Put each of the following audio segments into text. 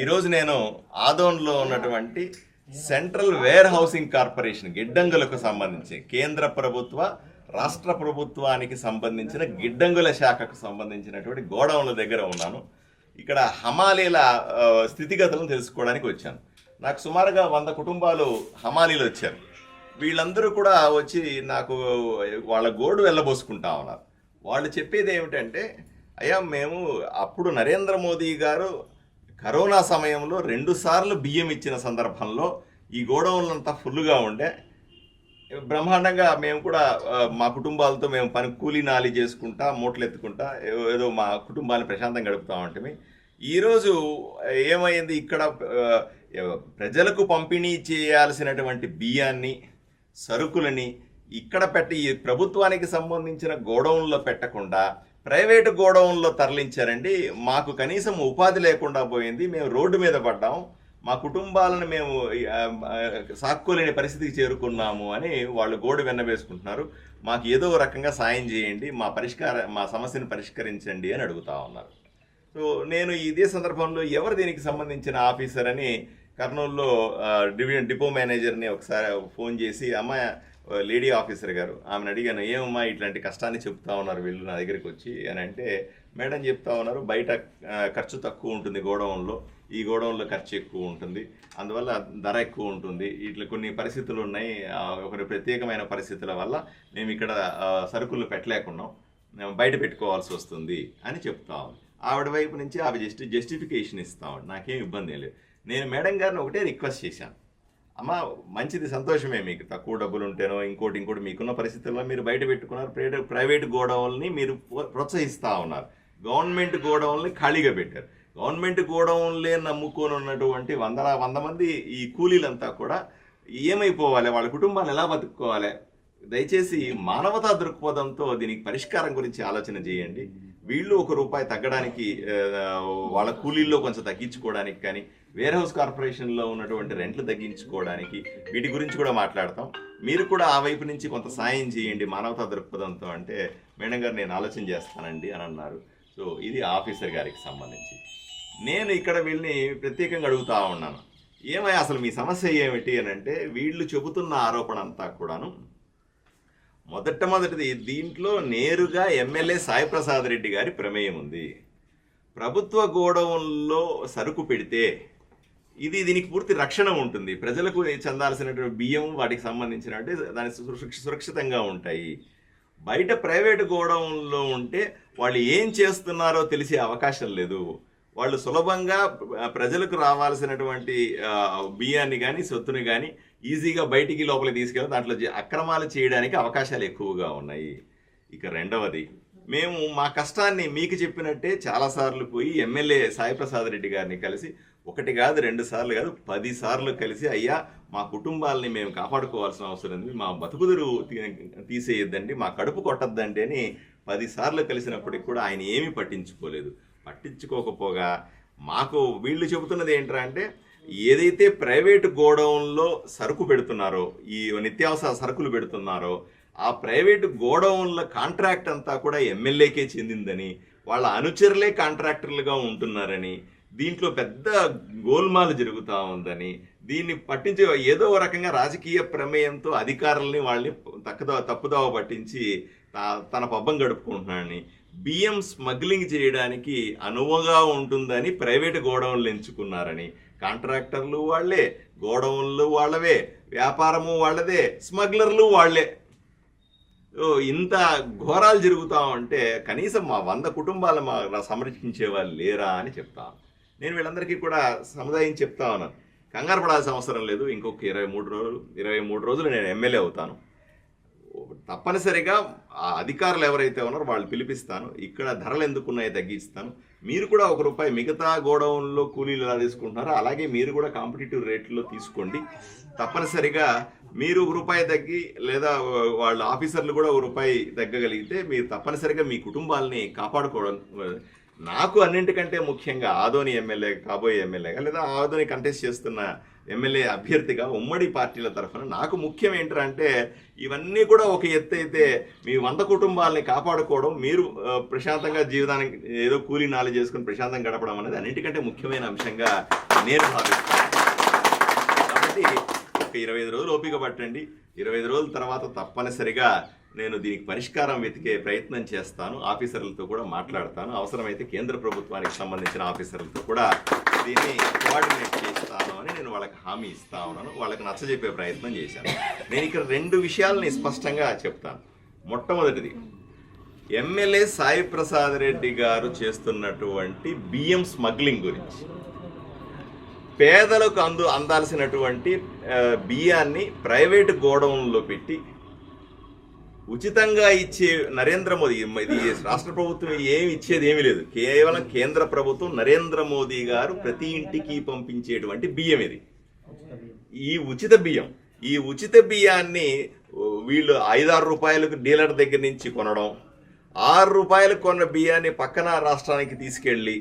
ఈరోజు నేను ఆదోన్లో ఉన్నటువంటి సెంట్రల్ వేర్ హౌసింగ్ కార్పొరేషన్ గిడ్డంగులకు సంబంధించి కేంద్ర ప్రభుత్వ రాష్ట్ర ప్రభుత్వానికి సంబంధించిన గిడ్డంగుల శాఖకు సంబంధించినటువంటి గోడౌన్ల దగ్గర ఉన్నాను. ఇక్కడ హమాలీల స్థితిగతులను తెలుసుకోవడానికి వచ్చాను. నాకు సుమారుగా వంద కుటుంబాలు హమాలీలు వచ్చారు. వీళ్ళందరూ కూడా వచ్చి నాకు వాళ్ళ గోడు వెళ్ళబోసుకుంటా ఉన్నారు. వాళ్ళు చెప్పేది ఏమిటంటే అయ్యా మేము అప్పుడు నరేంద్ర మోదీ గారు కరోనా సమయంలో రెండు సార్లు బియ్యం ఇచ్చిన సందర్భంలో ఈ గోడౌన్లంతా ఫుల్గా ఉండే. బ్రహ్మాండంగా మేము కూడా మా కుటుంబాలతో మేము పని కూలీ నాలి చేసుకుంటా మూటలు ఎత్తుకుంటా ఏదో మా కుటుంబాన్ని ప్రశాంతంగా గడుపుతా ఉంటే ఈరోజు ఏమైంది? ఇక్కడ ప్రజలకు పంపిణీ చేయాల్సినటువంటి బియ్యాన్ని సరుకులని ఇక్కడ పెట్టి ఈ ప్రభుత్వానికి సంబంధించిన గోడౌన్లో పెట్టకుండా ప్రైవేటు గోడౌన్లో తరలించారండి. మాకు కనీసం ఉపాధి లేకుండా పోయింది. మేము రోడ్డు మీద పడ్డాం. మా కుటుంబాలను మేము సాక్కోలేని పరిస్థితికి చేరుకున్నాము అని వాళ్ళు గోడు వెన్నవేసుకుంటున్నారు మాకు ఏదో ఒక రకంగా సాయం చేయండి. మా పరిష్కార మా సమస్యను పరిష్కరించండి అని అడుగుతా ఉన్నారు. సో నేను ఇదే సందర్భంలో ఎవరు దీనికి సంబంధించిన ఆఫీసర్ అని కర్నూలులో డివి డిపో మేనేజర్ని ఒకసారి ఫోన్ చేసి అమ్మాయి లేడీ ఆఫీసర్ గారు ఆమెను అడిగాను ఏమమ్మా ఇట్లాంటి కష్టాన్ని చెప్తా ఉన్నారు వీళ్ళు నా దగ్గరికి వచ్చి? అని అంటే మేడం చెప్తా ఉన్నారు బయట ఖర్చు తక్కువ ఉంటుంది గోడౌన్లో ఈ గోడౌన్లో ఖర్చు ఎక్కువ ఉంటుంది అందువల్ల ధర ఎక్కువ ఉంటుంది ఇట్లా కొన్ని పరిస్థితులు ఉన్నాయి ఒకరి ప్రత్యేకమైన పరిస్థితుల వల్ల మేము ఇక్కడ సరుకులు పెట్టలేకున్నాం మేము బయట పెట్టుకోవాల్సి వస్తుంది అని చెప్తా ఉంది. ఆవిడ వైపు నుంచి ఆవిడ జస్ట్ జస్టిఫికేషన్ ఇస్తా ఉంది నాకేం ఇబ్బంది లేదు. నేను మేడం గారిని ఒకటే రిక్వెస్ట్ చేశాను అమ్మ మంచిది సంతోషమే మీకు. తక్కువ డబ్బులు ఉంటేనో ఇంకోటి ఇంకోటి మీకున్న పరిస్థితుల్లో మీరు బయట పెట్టుకున్నారు ప్రైవేట్ ప్రైవేట్ గోడౌన్ని మీరు ప్రోత్సహిస్తూ ఉన్నారు. గవర్నమెంట్ గోడౌన్ని ఖాళీగా పెట్టారు. గవర్నమెంట్ గోడౌన్లే నమ్ముకొని ఉన్నటువంటి వందల వంద మంది ఈ కూలీలంతా కూడా ఏమైపోవాలి? వాళ్ళ కుటుంబాలు ఎలా బతుక్కోవాలి? దయచేసి మానవతా దృక్పథంతో దీనికి పరిష్కారం గురించి ఆలోచన చేయండి. వీళ్ళు ఒక రూపాయి తగ్గడానికి వాళ్ళ కూలీల్లో కొంచెం తగ్గించుకోవడానికి కానీ వేర్ హౌస్ కార్పొరేషన్లో ఉన్నటువంటి రెంట్లు తగ్గించుకోవడానికి వీటి గురించి కూడా మాట్లాడతాం. మీరు కూడా ఆ వైపు నుంచి కొంత సాయం చేయండి మానవతా దృక్పథంతో అంటే మేడం గారు నేను ఆలోచన చేస్తానండి అని అన్నారు. సో ఇది ఆఫీసర్ గారికి సంబంధించి. నేను ఇక్కడ వీళ్ళని ప్రత్యేకంగా అడుగుతా ఉన్నాను. ఏమై అసలు మీ సమస్య ఏమిటి అని అంటే వీళ్ళు చెబుతున్న ఆరోపణ అంతా కూడాను మొదట మొదటిది దీంట్లో నేరుగా ఎమ్మెల్యే సాయిప్రసాద్ రెడ్డి గారి ప్రమేయం ఉంది. ప్రభుత్వ గోడౌన్లో సరుకు పెడితే ఇది దీనికి పూర్తి రక్షణ ఉంటుంది. ప్రజలకు చెందాల్సినటువంటి బియ్యం వాటికి సంబంధించినట్టు దాని సురక్షితంగా ఉంటాయి. బయట ప్రైవేట్ గోడౌన్లో ఉంటే వాళ్ళు ఏం చేస్తున్నారో తెలిసే అవకాశం లేదు. వాళ్ళు సులభంగా ప్రజలకు రావాల్సినటువంటి బియ్యాన్ని కానీ సొత్తుని కానీ ఈజీగా బయటికి లోపలికి తీసుకెళ్ళి దాంట్లో అక్రమాలు చేయడానికి అవకాశాలు ఎక్కువగా ఉన్నాయి. ఇక రెండవది మేము మా కష్టాన్ని మీకు చెప్పినట్టే చాలాసార్లు పోయి ఎమ్మెల్యే సాయిప్రసాద్ రెడ్డి గారిని కలిసి ఒకటి కాదు రెండు సార్లు కాదు పది సార్లు కలిసి అయ్యా మా కుటుంబాలని మేము కాపాడుకోవాల్సిన అవసరం ఉంది మా బతుకుదురు తీ- తీసేయొద్దండి మా కడుపు కొట్టద్దండి అని పదిసార్లు కలిసినప్పటికి కూడా ఆయన ఏమీ పట్టించుకోలేదు. పట్టించుకోకపోగా మాకు వీళ్ళు చెబుతున్నది ఏంట్రా అంటే ఏదైతే ప్రైవేట్ గోడౌన్లో సరుకు పెడుతున్నారో ఈ నిత్యావసర సరుకులు పెడుతున్నారో ఆ ప్రైవేట్ గోడౌన్ల కాంట్రాక్ట్ అంతా కూడా ఎమ్మెల్యేకే చెందిందని వాళ్ళ అనుచరులే కాంట్రాక్టర్లుగా ఉంటున్నారని దీంట్లో పెద్ద గోల్మాలు జరుగుతూ ఉందని దీన్ని పట్టించే ఏదో ఒక రకంగా రాజకీయ ప్రమేయంతో అధికారుల్ని వాళ్ళని తక్కువ తప్పుదోవ పట్టించి తన పబ్బం గడుపుకుంటున్నాడని బియ్యం స్మగ్లింగ్ చేయడానికి అనువుగా ఉంటుందని ప్రైవేట్ గోడౌన్లు ఎంచుకున్నారని కాంట్రాక్టర్లు వాళ్ళే గోడౌన్లు వాళ్ళవే వ్యాపారము వాళ్ళదే స్మగ్లర్లు వాళ్ళే. ఓ, ఇంత ఘోరాలు జరుగుతా ఉంటే కనీసం మా వంద కుటుంబాలు మా సంరక్షించే వాళ్ళు లేరా అని చెప్తాను నేను వీళ్ళందరికీ కూడా సముదాయం చెప్తా ఉన్నాను. కంగారు పడాల్సిన అవసరం లేదు. ఇంకొక ఇరవై మూడు రోజులు ఇరవై మూడు రోజులు నేను ఎమ్మెల్యే అవుతాను. తప్పనిసరిగా ఆ అధికారులు ఎవరైతే ఉన్నారో వాళ్ళు పిలిపిస్తాను. ఇక్కడ ధరలు ఎందుకున్నాయో తగ్గిస్తాను. మీరు కూడా ఒక రూపాయి మిగతా గోడౌన్లో కూలీలు ఎలా తీసుకుంటున్నారో అలాగే మీరు కూడా కాంపిటేటివ్ రేట్లో తీసుకోండి. తప్పనిసరిగా మీరు ఒక రూపాయి తగ్గి లేదా వాళ్ళ ఆఫీసర్లు కూడా ఒక రూపాయి తగ్గగలిగితే మీరు తప్పనిసరిగా మీ కుటుంబాలని కాపాడుకోవడం నాకు అన్నింటికంటే ముఖ్యంగా ఆదోని ఎమ్మెల్యే కాబోయే ఎమ్మెల్యేగా లేదా ఆదోని కంటెస్ట్ చేస్తున్న ఎమ్మెల్యే అభ్యర్థిగా ఉమ్మడి పార్టీల తరఫున నాకు ముఖ్యం ఏంటంటే ఇవన్నీ కూడా ఒక ఎత్తు అయితే మీ వంద కుటుంబాలని కాపాడుకోవడం మీరు ప్రశాంతంగా జీవితానికి ఏదో కూలీ నాలు చేసుకుని ప్రశాంతంగా గడపడం అనేది అన్నిటికంటే ముఖ్యమైన అంశంగా నేను భావిస్తాను కాబట్టి ఒక ఇరవై ఐదు రోజులు ఓపిక పట్టండి. ఇరవై ఐదు రోజుల తర్వాత తప్పనిసరిగా నేను దీనికి పరిష్కారం వెతికే ప్రయత్నం చేస్తాను. ఆఫీసర్లతో కూడా మాట్లాడతాను. అవసరమైతే కేంద్ర ప్రభుత్వానికి సంబంధించిన ఆఫీసర్లతో కూడా దీన్ని కోఆర్డినేట్ చేస్తాను అని నేను వాళ్ళకి హామీ ఇస్తా ఉన్నాను. వాళ్ళకి నచ్చజెప్పే ప్రయత్నం చేశాను. నేను ఇక్కడ రెండు విషయాలని స్పష్టంగా చెప్తాను. మొట్టమొదటిది ఎమ్మెల్యే సాయి ప్రసాద్ రెడ్డి గారు చేస్తున్నటువంటి బియ్యం స్మగ్లింగ్ గురించి. పేదలకు అందు అందాల్సినటువంటి బియ్యాన్ని ప్రైవేటు గోడౌన్లో పెట్టి ఉచితంగా ఇచ్చే నరేంద్ర మోదీ ఇది రాష్ట్ర ప్రభుత్వం ఏమి ఇచ్చేది ఏమీ లేదు. కేవలం కేంద్ర ప్రభుత్వం నరేంద్ర మోదీ గారు ప్రతి ఇంటికి పంపించేటువంటి బియ్యం ఇది. ఈ ఉచిత బియ్యం ఈ ఉచిత బియ్యాన్ని వీళ్ళు ఐదారు రూపాయలకు డీలర్ దగ్గర నుంచి కొనడం ఆరు రూపాయలకు కొన్న బియ్యాన్ని పక్కన రాష్ట్రానికి తీసుకెళ్ళి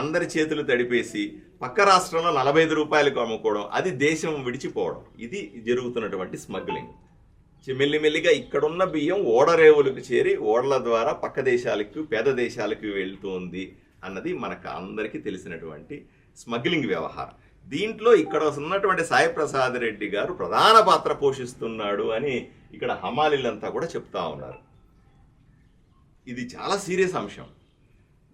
అందరి చేతులు తడిపేసి పక్క రాష్ట్రంలో నలభై ఐదు రూపాయలకు అమ్ముకోవడం అది దేశం విడిచిపోవడం. ఇది జరుగుతున్నటువంటి స్మగ్లింగ్. మెల్లిమెల్లిగా ఇక్కడున్న బియ్యం ఓడరేవులకు చేరి ఓడల ద్వారా పక్క దేశాలకు పేద దేశాలకు వెళ్తుంది అన్నది మనకు అందరికీ తెలిసినటువంటి స్మగ్లింగ్ వ్యవహారం. దీంట్లో ఇక్కడ ఉన్నటువంటి సాయిప్రసాద్ రెడ్డి గారు ప్రధాన పాత్ర పోషిస్తున్నాడు అని ఇక్కడ హమాలీలంతా కూడా చెప్తా ఉన్నారు. ఇది చాలా సీరియస్ అంశం.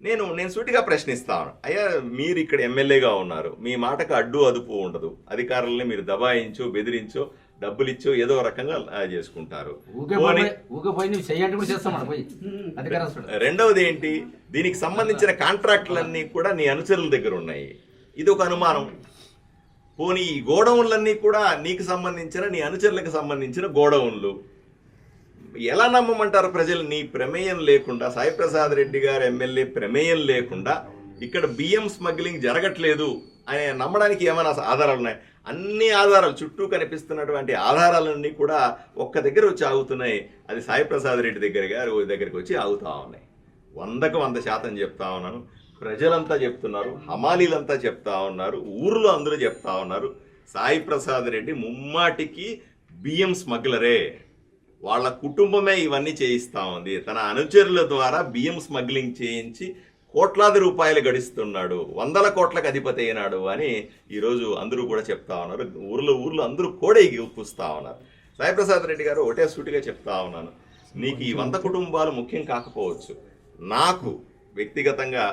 నేను నేను సూటిగా ప్రశ్నిస్తాను. అయ్యా మీరు ఇక్కడ ఎమ్మెల్యేగా ఉన్నారు. మీ మాటకు అడ్డు అదుపు ఉండదు. అధికారులని మీరు దబాయించో బెదిరించో డబ్బులు ఇచ్చో ఏదో రకంగా చేసుకుంటారు. రెండవది ఏంటి? దీనికి సంబంధించిన కాంట్రాక్టులన్నీ కూడా నీ అనుచరుల దగ్గర ఉన్నాయి. ఇది ఒక అనుమానం. పోనీ ఈ గోడౌన్లన్నీ కూడా నీకు సంబంధించిన నీ అనుచరులకు సంబంధించిన గోడౌన్లు. ఎలా నమ్మమంటారు ప్రజలు? నీ ప్రమేయం లేకుండా సాయి ప్రసాద్ రెడ్డి గారు ఎమ్మెల్యే ప్రమేయం లేకుండా ఇక్కడ బియ్యం స్మగ్లింగ్ జరగట్లేదు అని నమ్మడానికి ఏమైనా ఆధారాలు ఉన్నాయి? అన్ని ఆధారాలు చుట్టూ కనిపిస్తున్నటువంటి ఆధారాలన్నీ కూడా ఒక్క దగ్గర వచ్చి ఆగుతున్నాయి. అది సాయిప్రసాద్ రెడ్డి దగ్గర గారు దగ్గరికి వచ్చి ఆగుతా ఉన్నాయి. వందకు వంద శాతం చెప్తా ఉన్నాను. ప్రజలంతా చెప్తున్నారు హమాలీలంతా చెప్తా ఉన్నారు ఊర్లో అందరూ చెప్తా ఉన్నారు. సాయిప్రసాద్ రెడ్డి ముమ్మాటికి బియ్యం స్మగ్లరే. వాళ్ళ కుటుంబమే ఇవన్నీ చేయిస్తూ ఉంది. తన అనుచరుల ద్వారా బియ్యం స్మగ్లింగ్ చేయించి కోట్లాది రూపాయలు గడిస్తున్నాడు. వందల కోట్లకు అధిపతి అయినాడు అని ఈరోజు అందరూ కూడా చెప్తా ఉన్నారు. ఊర్లో ఊర్లో అందరూ కోడే కూస్తా ఉన్నారు. సాయిప్రసాద్ రెడ్డి గారు ఒకటే సూటిగా చెప్తా ఉన్నాను. నీకు ఈ వంద కుటుంబాలు ముఖ్యం కాకపోవచ్చు. నాకు వ్యక్తిగతంగా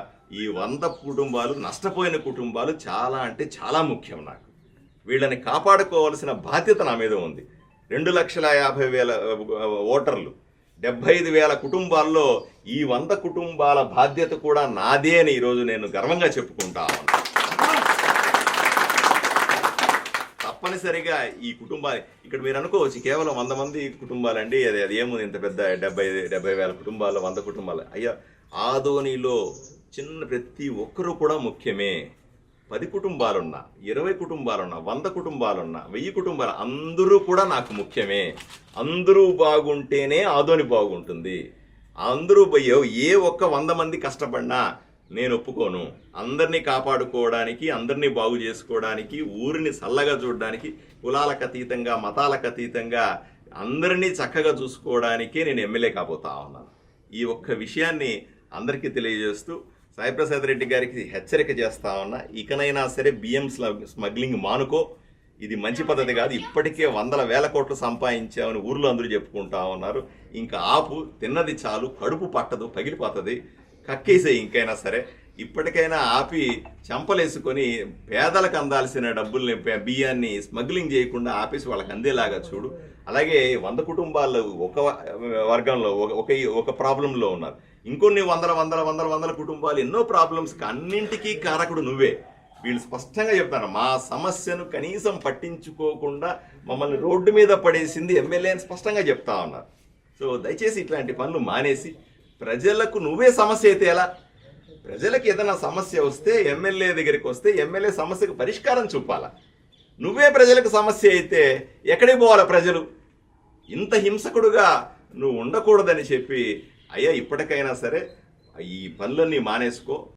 ఈ వంద కుటుంబాలు నష్టపోయిన కుటుంబాలు చాలా అంటే చాలా ముఖ్యం నాకు. వీళ్ళని కాపాడుకోవాల్సిన బాధ్యత నా మీద ఉంది. రెండు లక్షల యాభై వేల ఓటర్లు డెబ్బై ఐదు వేల కుటుంబాల్లో ఈ వంద కుటుంబాల బాధ్యత కూడా నాదే అని ఈరోజు నేను గర్వంగా చెప్పుకుంటా తప్పనిసరిగా ఈ కుటుంబాన్ని ఇక్కడ మీరు అనుకోవచ్చు కేవలం వంద మంది కుటుంబాలండి అది అది ఏముంది ఇంత పెద్ద డెబ్బై డెబ్బై వేల కుటుంబాలు వంద కుటుంబాలు. అయ్యా ఆదోనిలో చిన్న ప్రతి ఒక్కరూ కూడా ముఖ్యమే. పది కుటుంబాలున్నా ఇరవై కుటుంబాలున్నా వంద కుటుంబాలున్నా వెయ్యి కుటుంబాలు అందరూ కూడా నాకు ముఖ్యమే. అందరూ బాగుంటేనే ఆదోని బాగుంటుంది. అందరూ పోయో ఏ ఒక్క వంద మంది కష్టపడినా నేను ఒప్పుకోను. అందరినీ కాపాడుకోవడానికి అందరినీ బాగు చేసుకోవడానికి ఊరిని చల్లగా చూడడానికి కులాలకు అతీతంగా మతాలకు అతీతంగా అందరినీ చక్కగా చూసుకోవడానికే నేను ఎమ్మెల్యే కాబోతా ఉన్నాను. ఈ ఒక్క విషయాన్ని అందరికీ తెలియజేస్తూ సాయిప్రసాద్ రెడ్డి గారికి హెచ్చరిక చేస్తా ఉన్నా ఇకనైనా సరే బియ్యం స్మగ్లింగ్ మానుకో. ఇది మంచి పద్ధతి కాదు. ఇప్పటికే వందల వేల కోట్లు సంపాదించామని ఊర్లో అందరూ చెప్పుకుంటా ఉన్నారు. ఇంకా ఆపు తిన్నది చాలు కడుపు పట్టదు పగిలిపోతుంది. కక్కేసే ఇంకైనా సరే. ఇప్పటికైనా ఆపి చెంపలేసుకొని పేదలకు అందాల్సిన డబ్బుల్ని బియ్యాన్ని స్మగ్లింగ్ చేయకుండా ఆపేసి వాళ్ళకి అందేలాగా చూడు. అలాగే వంద కుటుంబాలు ఒక వర్గంలో ఒక ఒక ప్రాబ్లంలో ఉన్నారు. ఇంకొన్ని వందల వందల వందల వందల కుటుంబాలు ఎన్నో ప్రాబ్లమ్స్కి అన్నింటికీ కారకుడు నువ్వే. వీళ్ళు స్పష్టంగా చెప్తారు మా సమస్యను కనీసం పట్టించుకోకుండా మమ్మల్ని రోడ్డు మీద పడేసింది ఎమ్మెల్యే అని స్పష్టంగా చెప్తా ఉన్నారు. సో దయచేసి ఇట్లాంటి పనులు మానేసి ప్రజలకు నువ్వే సమస్య అయితే ఎలా? ప్రజలకు ఏదైనా సమస్య వస్తే ఎమ్మెల్యే దగ్గరికి వస్తే ఎమ్మెల్యే సమస్యకు పరిష్కారం చూపాలా? నువ్వే ప్రజలకు సమస్య అయితే ఎక్కడికి పోవాలి ప్రజలు? ఇంత హింసకుడుగా నువ్వు ఉండకూడదని చెప్పి అయ్యా ఇప్పటికైనా సరే ఈ పనులన్నీ మానేసుకో.